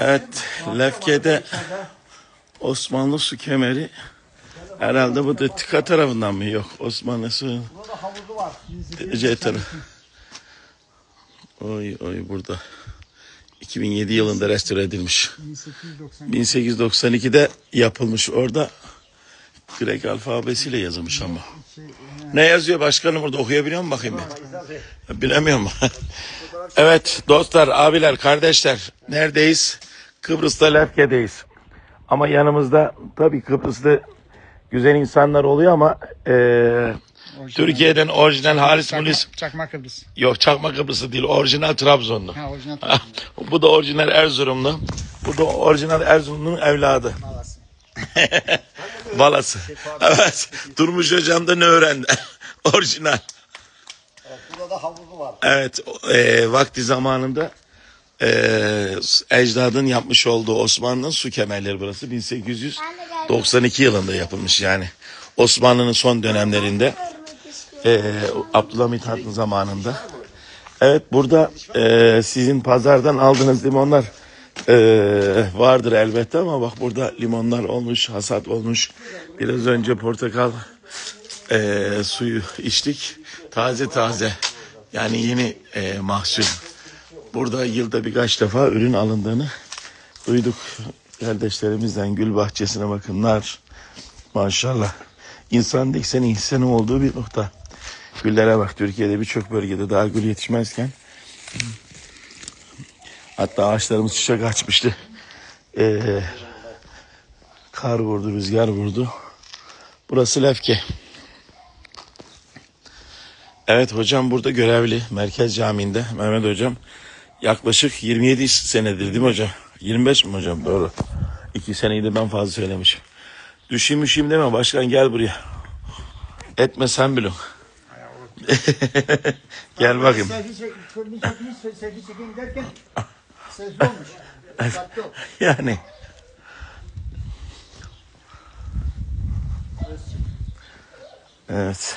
Evet, Lefke'de Osmanlı su kemeri herhalde bu da tika tarafından mı? Yok, Osmanlı su. C tarafı. Oy oy burada. 2007 yılında restore edilmiş. 1890 1892'de yapılmış. Orada Grek alfabesiyle yazılmış ama. Ne yazıyor başkanım burada okuyabiliyor musun bakayım ben? Bilemiyorum. evet dostlar, abiler, kardeşler neredeyiz? Kıbrıs'ta Lefke'deyiz. Ama yanımızda tabii Kıbrıs'ta güzel insanlar oluyor ama eee, Türkiye'den orijinal halis mulis Çakma Kıbrıs. yok çakma Kıbrıs'ı değil orijinal Trabzonlu. Ha orijinal Bu da orijinal Erzurumlu. Bu da orijinal Erzurumlu'nun evladı. Malası. Balası. Evet. Durmuş hocam da ne öğrendi? orijinal. Da havuzu var. Evet. E, vakti zamanında e, ecdadın yapmış olduğu Osmanlı'nın su kemerleri burası. 1892 yılında yapılmış yani. Osmanlı'nın son dönemlerinde e, Abdülhamit Han zamanında. Evet burada e, sizin pazardan aldığınız limonlar e, vardır elbette ama bak burada limonlar olmuş, hasat olmuş. Biraz önce portakal e, suyu içtik. Taze taze yani yeni e, mahsul. Burada yılda birkaç defa ürün alındığını duyduk. Kardeşlerimizden gül bahçesine bakın nar. Maşallah. İnsan diksenin insanın olduğu bir nokta. Güllere bak Türkiye'de birçok bölgede daha gül yetişmezken hatta ağaçlarımız çiçek açmıştı. Ee, kar vurdu, rüzgar vurdu. Burası Lefke. Evet hocam burada görevli Merkez Camii'nde Mehmet hocam yaklaşık 27 senedir değil mi hocam? 25 mi hocam? Doğru. 2 seneyi de ben fazla söylemişim. Düşeyim üşeyim deme başkan gel buraya. Etme sen bilin. gel bakayım. Selfie çek, bir çekmiş, selfie çekeyim derken selfie olmuş. Dikkatli ol. Yani. Evet.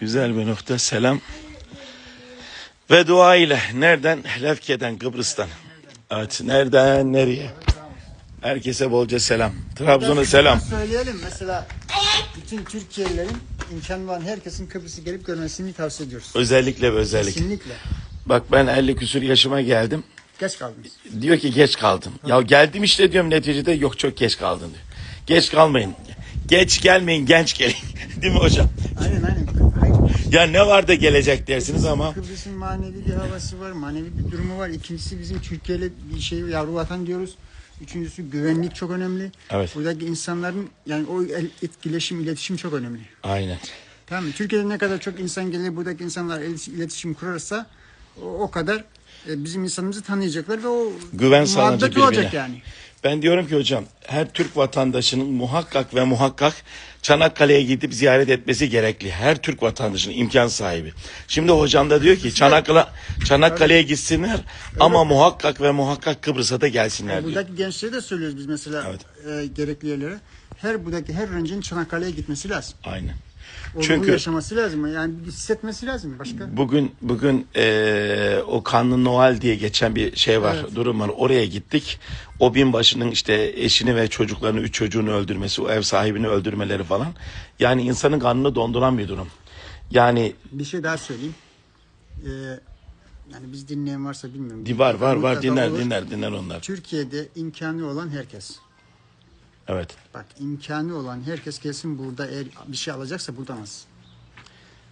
Güzel bir nokta. Selam. Ve dua ile nereden? Lefke'den, Kıbrıs'tan. Evet. Nereden nereye? Herkese bolca selam. Trabzon'a selam. Söyleyelim mesela bütün Türkiye'lilerin imkanı olan herkesin Kıbrıs'ı gelip görmesini tavsiye ediyoruz. Özellikle ve özellikle. Kesinlikle. Bak ben 50 küsur yaşıma geldim. Geç kaldınız. Diyor ki geç kaldım. Ya geldim işte diyorum neticede yok çok geç kaldın diyor. Geç kalmayın. Geç gelmeyin genç gelin. Değil mi hocam? Aynen. Ya ne var da gelecek dersiniz ama. Kıbrıs'ın manevi bir havası var, manevi bir durumu var. İkincisi bizim Türkiye'yle bir şey yavru vatan diyoruz. Üçüncüsü güvenlik çok önemli. Evet. Buradaki insanların yani o el- etkileşim, iletişim çok önemli. Aynen. Tamam mı? Türkiye'de ne kadar çok insan gelir, buradaki insanlar il- iletişim kurarsa o, o kadar e, bizim insanımızı tanıyacaklar ve o Güven sağlanacak muhabbet olacak birbirine. yani. Ben diyorum ki hocam her Türk vatandaşının muhakkak ve muhakkak Çanakkale'ye gidip ziyaret etmesi gerekli. Her Türk vatandaşının imkan sahibi. Şimdi hocam da diyor ki Çanakkale Çanakkale'ye gitsinler ama muhakkak ve muhakkak Kıbrıs'a da gelsinler diyor. Buradaki gençlere de söylüyoruz biz mesela Evet. e, gerekli yerlere. Her buradaki her öğrencinin Çanakkale'ye gitmesi lazım. Aynen. Çünkü- yaşaması lazım. Yani hissetmesi lazım başka. Bugün bugün eee, o kanlı Noel diye geçen bir şey var, durum var. Oraya gittik. O binbaşının işte eşini ve çocuklarını, üç çocuğunu öldürmesi, o ev sahibini öldürmeleri falan. Yani insanın kanını donduran bir durum. Yani Bir şey daha söyleyeyim. Ee, yani biz dinleyen varsa bilmiyorum. var var var Mutlaka dinler olur. dinler dinler onlar. Türkiye'de imkanı olan herkes. Evet. Bak imkanı olan herkes gelsin burada eğer bir şey alacaksa buradan alsın.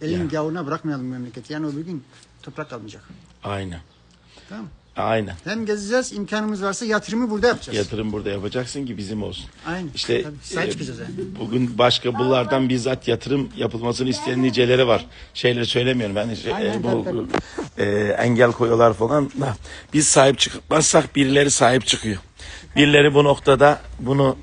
Elin Ya. gavuruna bırakmayalım memleketi. Yani o bir gün toprak almayacak. Aynen. Tamam mı? Aynen. Hem gezeceğiz imkanımız varsa yatırımı burada yapacağız. Yatırım burada yapacaksın ki bizim olsun. Aynen. İşte Tabii, sahip e, çıkacağız yani. bugün başka bunlardan bizzat yatırım yapılmasını isteyen niceleri var. Şeyleri söylemiyorum ben şey, Aynen, e, bu, tabii, e, engel koyuyorlar falan da biz sahip çıkmazsak birileri sahip çıkıyor. Birileri bu noktada bunu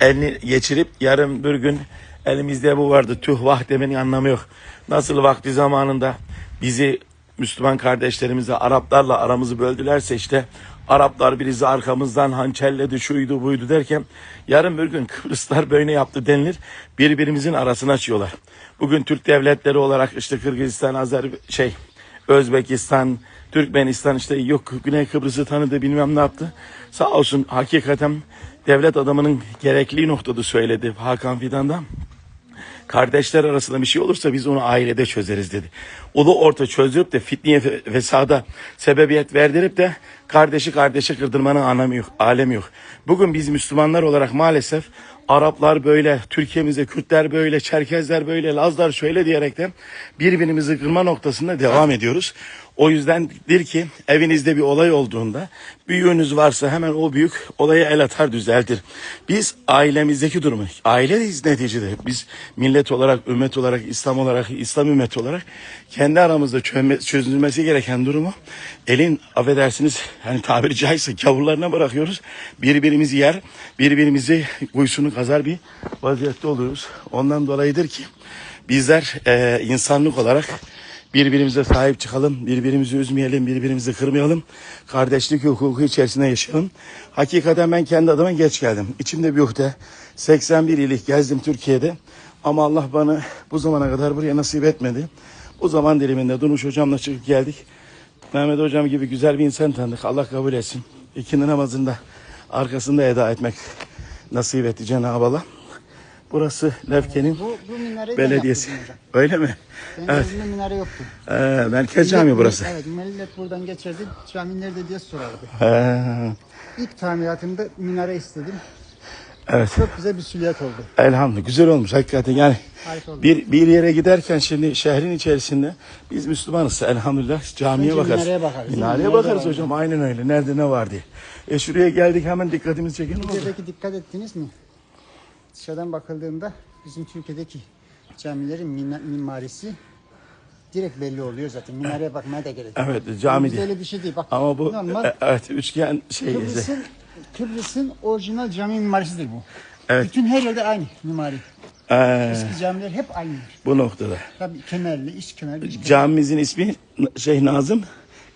elini geçirip yarın bir gün elimizde bu vardı tüh vah demenin anlamı yok. Nasıl vakti zamanında bizi Müslüman kardeşlerimizle Araplarla aramızı böldülerse işte Araplar birisi arkamızdan hançerledi şuydu buydu derken yarın bir gün Kıbrıslar böyle yaptı denilir. Birbirimizin arasını açıyorlar. Bugün Türk devletleri olarak işte Kırgızistan, Azer şey Özbekistan, Türkmenistan işte yok Güney Kıbrıs'ı tanıdı bilmem ne yaptı. Sağ olsun hakikaten devlet adamının gerekli noktada söyledi Hakan Fidan'dan kardeşler arasında bir şey olursa biz onu ailede çözeriz dedi. O da orta çözdürüp de fitneye fesada sebebiyet verdirip de kardeşi kardeşi kırdırmanın anlamı yok, alemi yok. Bugün biz Müslümanlar olarak maalesef Araplar böyle, Türkiye'mizde Kürtler böyle, Çerkezler böyle, Lazlar şöyle diyerekten birbirimizi kırma noktasında devam ediyoruz. O yüzdendir ki evinizde bir olay olduğunda büyüğünüz varsa hemen o büyük olaya el atar düzeltir. Biz ailemizdeki durumu, aileyiz neticede. Biz millet olarak, ümmet olarak, İslam olarak, İslam ümmeti olarak kendi aramızda çözülmesi gereken durumu elin affedersiniz yani tabiri caizse kavurlarına bırakıyoruz. Birbirimizi yer, birbirimizi kuyusunu kazar bir vaziyette oluyoruz. Ondan dolayıdır ki bizler eee, insanlık olarak Birbirimize sahip çıkalım, birbirimizi üzmeyelim, birbirimizi kırmayalım. Kardeşlik hukuku içerisinde yaşayalım. Hakikaten ben kendi adıma geç geldim. İçimde bir uhde. 81 yıllık gezdim Türkiye'de. Ama Allah bana bu zamana kadar buraya nasip etmedi. Bu zaman diliminde Dunuş hocamla çıkıp geldik. Mehmet hocam gibi güzel bir insan tanıdık. Allah kabul etsin. İkindi namazında arkasında eda etmek nasip etti Cenab-ı Allah. Burası Lefke'nin Bu, bu minareyi ben belediyesi. Öyle mi? Benim Evet. minare yoktu. Ee, merkez cami Millet- burası. Evet, millet buradan geçerdi. Cami nerede diye sorardı. Ee, İlk tamiratımda minare istedim. evet. Çok güzel bir süliyet oldu. Elhamdülillah güzel olmuş hakikaten yani Harika oldu. bir bir yere giderken şimdi şehrin içerisinde biz Müslümanız elhamdülillah camiye Önce bakarız. minareye bakarız? Minareye bakarız hocam aynen öyle. Nerede ne var diye. E şuraya geldik hemen dikkatimizi çeken oldu. Dikkat ettiniz mi? Dışarıdan bakıldığında bizim Türkiye'deki camilerin mimarisi direkt belli oluyor zaten. Minareye bakmaya da gerek yok. Evet cami Bizde öyle bir şey değil. Bak, Ama bu normal e, evet üçgen şey Kıbrıs'ın, Kıbrıs'ın orijinal cami mimarisidir bu. Evet. Bütün her yerde aynı mimari. Ee, Eski camiler hep aynıdır. bu noktada. Tabii kemerli, iç kemerli, iç kemerli. Camimizin ismi Şeyh Nazım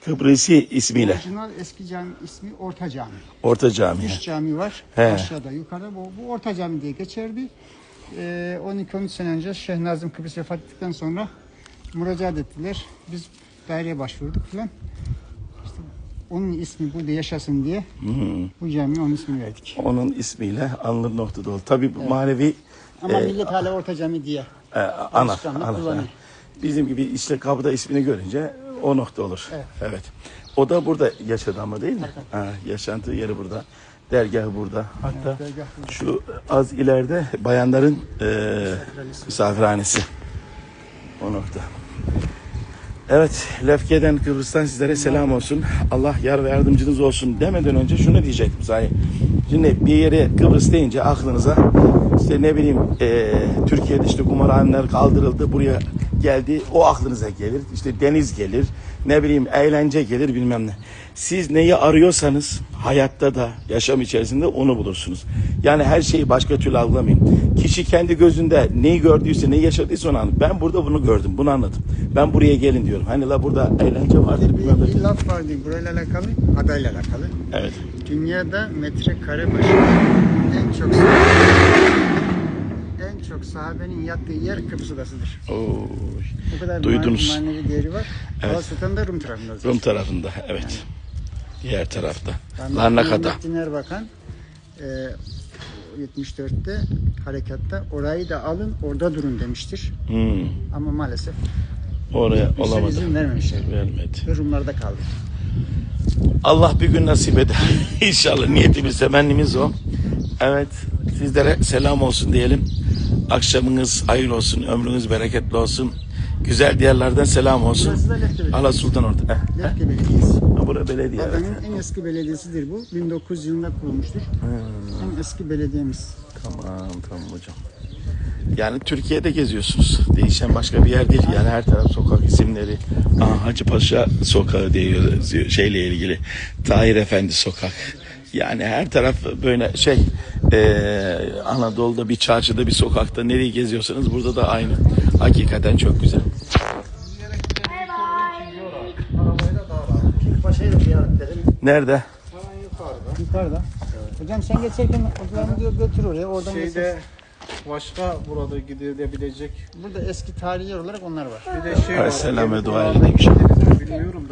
Kıbrısi ismiyle. Orijinal eski cami ismi Orta Cami. Orta Cami. Üç cami var. He. Aşağıda, yukarıda. Bu, bu Orta Cami diye geçerdi. Ee, 12-13 sene önce Şeyh Nazım Kıbrıs vefat ettikten sonra müracaat ettiler. Biz daireye başvurduk falan. İşte onun ismi burada yaşasın diye bu camiye onun ismini verdik. Onun ismiyle anılır noktada oldu. Tabii bu manevi Ama e, millet hala Orta Cami diye. e, ana, Alışkanlık ana. kullanıyor. Bizim gibi işte kapıda ismini görünce o nokta olur. Evet. O da burada yaşadı ama değil mi? Ha, yaşantığı yeri burada. Dergah burada. Hatta dergah burada. şu az ileride bayanların e, misafirhanesi. O nokta. Evet, Lefke'den Kıbrıs'tan sizlere selam olsun. Allah yar ve yardımcınız olsun demeden önce şunu diyecektim sahi. Şimdi bir yere Kıbrıs deyince aklınıza işte ne bileyim e, Türkiye'de işte kumarhaneler kaldırıldı buraya geldi o aklınıza gelir. İşte deniz gelir ne bileyim eğlence gelir bilmem ne. Siz neyi arıyorsanız hayatta da yaşam içerisinde onu bulursunuz. Yani her şeyi başka türlü algılamayın. Kişi kendi gözünde neyi gördüyse, neyi yaşadıysa onu anladı. Ben burada bunu gördüm, bunu anladım. Ben buraya gelin diyorum. Hani la burada eğlence vardır bilmem ne. bir laf vardı burayla alakalı, adayla alakalı. Evet. Dünyada metrekare başı en çok çok sahabenin yattığı yer Kıbrıs Adası'dır. Oo, O kadar Duydunuz. manevi, manevi değeri var. Evet. Evet. Sultan da Rum tarafında. Rum tarafında, evet. Diğer tarafta. Rahmetli Larnaka'da. Nurettin Erbakan e, 74'te harekatta orayı da alın orada durun demiştir. Hmm, Ama maalesef oraya olamadı. izin vermemişler. Vermedi. Ve Rumlarda kaldı. Allah bir gün nasip eder. İnşallah niyetimiz, temennimiz o. Evet, sizlere selam olsun diyelim. Akşamınız hayırlı olsun, ömrünüz bereketli olsun. Güzel diyarlardan selam olsun. Burası da Lefke Belediyesi. Allah Sultan orada. Eh, Lefke Belediyesi. ha, bura belediye. Evet. Adanın en eski belediyesidir bu. 1900 yılında kurulmuştur. En eski belediyemiz. Tamam, tamam hocam. Yani Türkiye'de geziyorsunuz. Değişen başka bir yer değil. Yani her taraf sokak isimleri. Aa, Hacı Paşa sokağı diyor şeyle ilgili. Tahir Efendi sokak. Yani her taraf böyle şey eee, Anadolu'da bir çarşıda bir sokakta nereye geziyorsanız burada da aynı. Hakikaten çok güzel. Paşa'yı da ziyaret edelim. Nerede? yukarıda. Hocam sen geçerken odalarını diyor götür oraya. Oradan Şeyde geçersin. başka burada gidilebilecek Burada eski tarihi yer olarak onlar var. bir de şey var. selam ve Gelip dua mi Bilmiyorum